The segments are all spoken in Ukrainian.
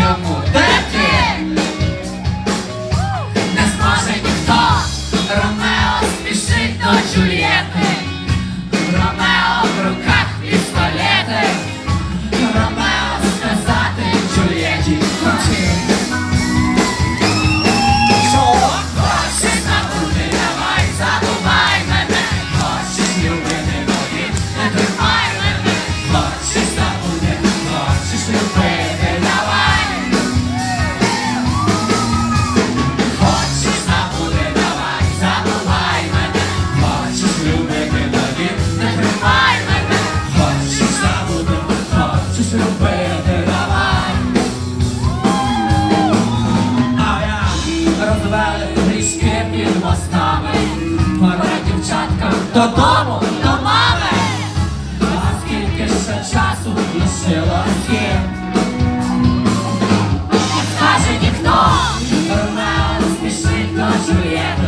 amor. Хочеш любити, давай. А я розвели трішки під мостами, пора дівчаткам додому, до мами. А скільки ще часу лишилось? Не скаже ніхто. Ромео спішить до Джульєти.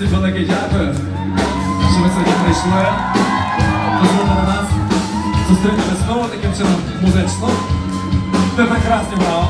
всім велике дякую, що ви сьогодні прийшли. Дозвольте нас зустрітися знову таким чином музично. Ви прекрасні, браво!